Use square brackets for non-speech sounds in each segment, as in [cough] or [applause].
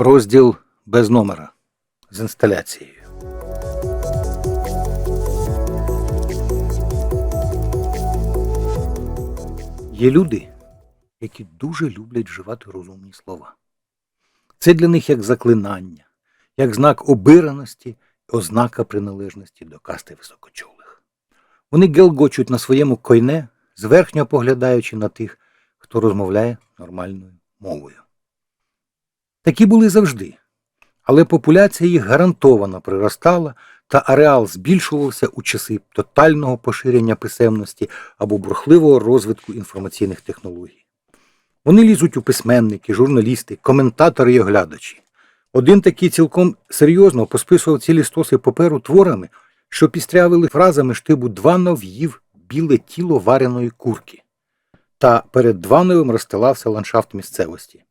Розділ без номера з інсталяцією. Є люди, які дуже люблять вживати розумні слова. Це для них як заклинання, як знак обираності, ознака приналежності до касти високочолих. Вони гелгочуть на своєму койне, зверхньо поглядаючи на тих, хто розмовляє нормальною мовою. Такі були завжди, але популяція їх гарантовано приростала, та ареал збільшувався у часи тотального поширення писемності або бурхливого розвитку інформаційних технологій. Вони лізуть у письменники, журналісти, коментатори і оглядачі. Один такий цілком серйозно посписував цілі стоси паперу творами, що пістрявили фразами штибу Дванов їв біле тіло вареної курки. Та перед Двановим розстилався ландшафт місцевості.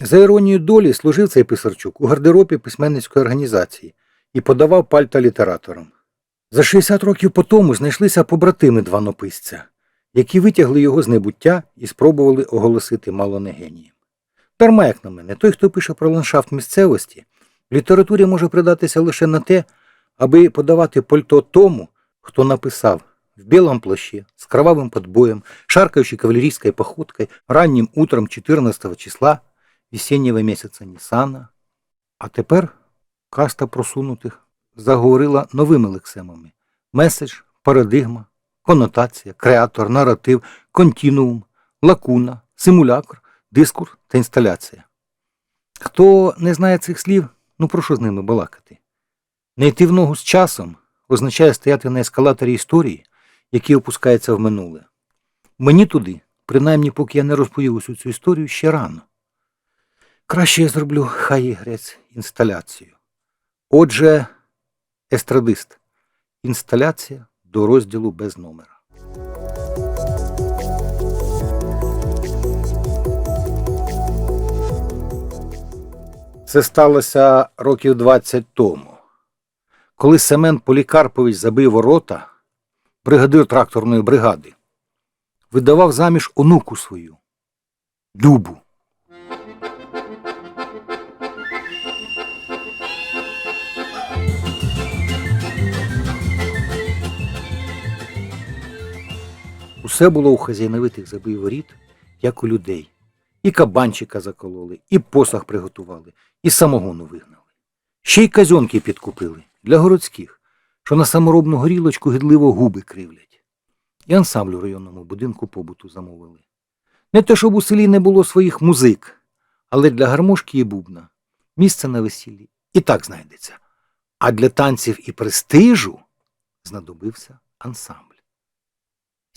За іронією долі служив цей писарчук у гардеробі письменницької організації і подавав пальта літераторам. За 60 років по тому знайшлися побратими дванописця, які витягли його з небуття і спробували оголосити мало не генієм. Дарма, як на мене, той, хто пише про ландшафт місцевості, в літературі може придатися лише на те, аби подавати пальто тому, хто написав в білому плащі, з кровавим подбоем, шаркающей кавалерийской походкой, раннім утром 14 числа весеннего месяца Нісана. А тепер каста просунутих заговорила новими лексемами. Меседж, парадигма, конотація, креатор, наратив, континуум, лакуна, симулякр, дискурс та інсталяція. Хто не знає цих слів, ну про що з ними балакати? Не йти в ногу з часом означає стояти на ескалаторі історії, який опускається в минуле. Мені туди, принаймні поки я не розповів усю цю історію, ще рано. Краще я зроблю хай грець інсталяцію. Отже, естрадист. Інсталяція до розділу без номера. Це сталося років 20 тому. Коли Семен Полікарпович забив ворота, бригадир тракторної бригади, видавав заміж онуку свою Любу. Усе було у хазяйновитих забив воріт, як у людей. І кабанчика закололи, і посаг приготували, і самогону вигнали. Ще й казьонки підкупили для городських, що на саморобну горілочку гидливо губи кривлять. І ансамбль у районному будинку побуту замовили. Не те, щоб у селі не було своїх музик, але для гармошки і бубна місце на весіллі і так знайдеться. А для танців і престижу знадобився ансамбль.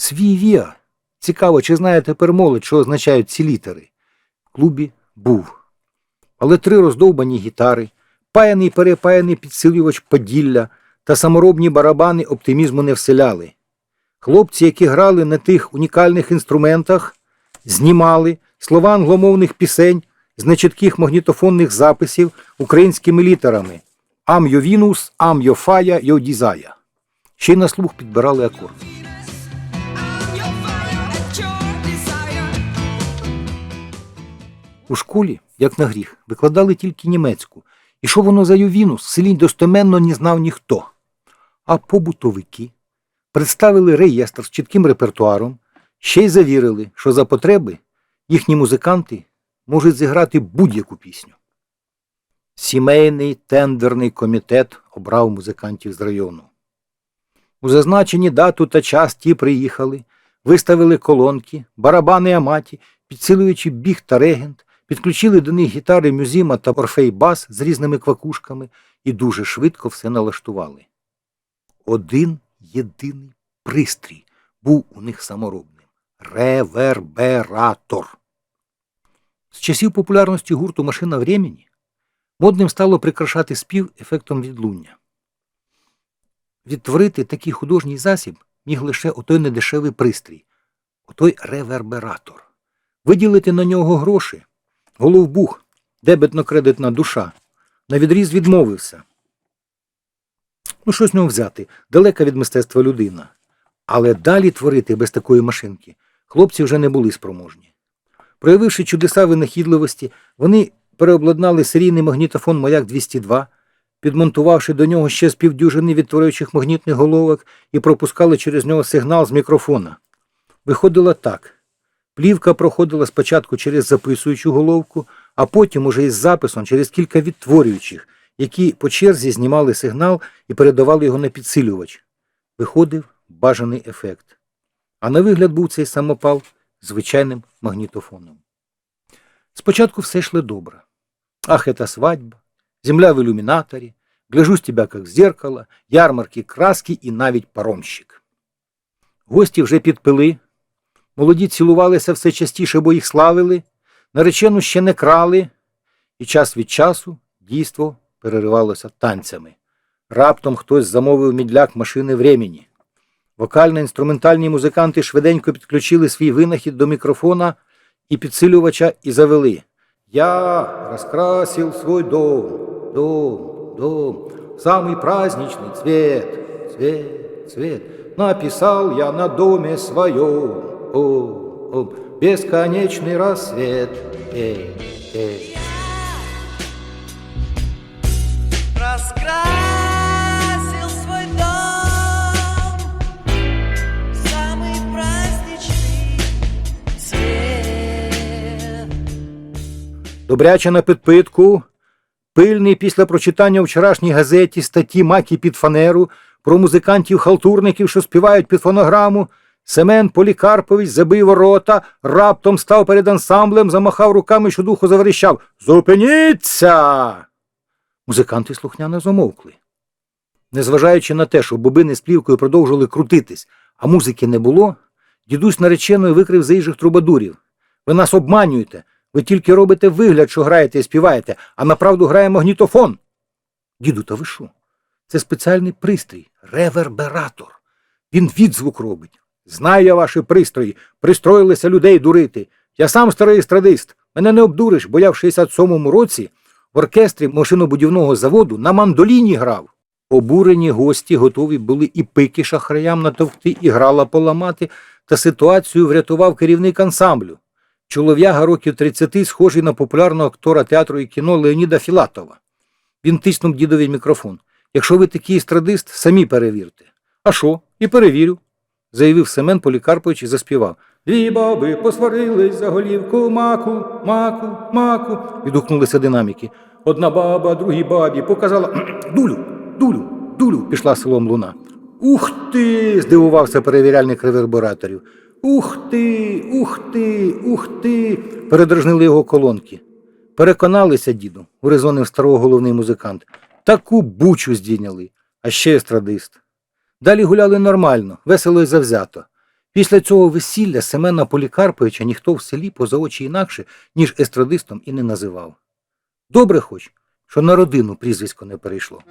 Свій віа. Цікаво, чи знає тепер молодь, що означають ці літери. В клубі був. Але три роздовбані гітари, паяний перепаяний підсилювач Поділля та саморобні барабани оптимізму не вселяли. Хлопці, які грали на тих унікальних інструментах, знімали слова англомовних пісень з нечітких магнітофонних записів українськими літерами Ам йо вінус, ам йо фая, йо дізая. Ще й на слух підбирали акорди. У школі, як на гріх, викладали тільки німецьку, і що воно за ювінус, в селі достеменно не знав ніхто. А побутовики представили реєстр з чітким репертуаром, ще й завірили, що за потреби їхні музиканти можуть зіграти будь-яку пісню. Сімейний тендерний комітет обрав музикантів з району. У зазначені дату та час ті приїхали, виставили колонки, барабани аматі, підсилуючи біг та регент, підключили до них гітари Мюзіма та Орфей Бас з різними квакушками і дуже швидко все налаштували. Один єдиний пристрій був у них саморобним ревербератор. З часів популярності гурту Машина времени модним стало прикрашати спів ефектом відлуння. Відтворити такий художній засіб міг лише отой недешевий пристрій, отой ревербератор. Виділити на нього гроші, головбух, дебетно-кредитна душа, на відріз відмовився. Ну, що з нього взяти? Далека від мистецтва людина. Але далі творити без такої машинки хлопці вже не були спроможні. Проявивши чудеса винахідливості, вони переобладнали серійний магнітофон Маяк 202, підмонтувавши до нього ще з півдюжини відтворюючих магнітних головок і пропускали через нього сигнал з мікрофона. Виходило так. Плівка проходила спочатку через записуючу головку, а потім уже із записом через кілька відтворюючих, які по черзі знімали сигнал і передавали його на підсилювач. Виходив бажаний ефект. А на вигляд був цей самопал звичайним магнітофоном. Спочатку все йшло добре. Ах, это свадьба, земля в ілюмінаторі, гляжусь тебя как в зеркало, ярмарки, краски і навіть паромщик. Гості вже підпили, молоді цілувалися все частіше, бо їх славили, наречену ще не крали, і час від часу дійство переривалося танцями. Раптом хтось замовив мідляк машини времені. Вокально-інструментальні музиканти швиденько підключили свій винахід до мікрофона і підсилювача і завели. Я розкрасив свой дом, дом, дом, в самый праздничный цвет, цвет, цвет. Написал я на доме своем, о, о, бесконечный рассвет. Эй, эй. Раскрасил свой дом в самый праздничный цвет. Добряче на підпитку, пильний після прочитання у вчорашній газеті статті Макі під фанеру про музикантів-халтурників, що співають під фонограму, Семен Полікарпович забив ворота, раптом став перед ансамблем, замахав руками, що духу заверещав Зупиніться! Музиканти слухняно замовкли. Незважаючи на те, що бобини з плівкою продовжували крутитись, а музики не було, дідусь нареченою викрив заїжджих трубадурів. Ви нас обманюєте. Ви тільки робите вигляд, що граєте і співаєте, а направду грає магнітофон. Діду, та ви що? Це спеціальний пристрій, ревербератор. Він відзвук робить. Знаю я ваші пристрої, пристроїлися людей дурити. Я сам старий естрадист. Мене не обдуриш, бо я в 67-му році в оркестрі машинобудівного заводу на мандоліні грав. Обурені гості готові були і пики шахраям натовкти, і грала поламати, та ситуацію врятував керівник ансамблю. Чолов'яга років 30, схожий на популярного актора театру і кіно Леоніда Філатова. Він тиснув дідові мікрофон. Якщо ви такий естрадист, самі перевірте. А що? І перевірю, заявив Семен Полікарпович і заспівав. Дві баби посварились за голівку маку, маку, маку. відгукнулися динаміки. Одна баба другій бабі показала [clears throat] дулю, дулю, дулю, пішла селом луна. Ух ти! здивувався перевіряльник ревербераторів. Ух ти, ух ти, ух ти. передражнили його колонки. Переконалися, діду, урезонив старого головний музикант. Таку бучу здійняли, а ще естрадист. Далі гуляли нормально, весело і завзято. Після цього весілля Семена Полікарповича ніхто в селі поза очі інакше, ніж естрадистом і не називав. Добре хоч, що на родину прізвисько не перейшло.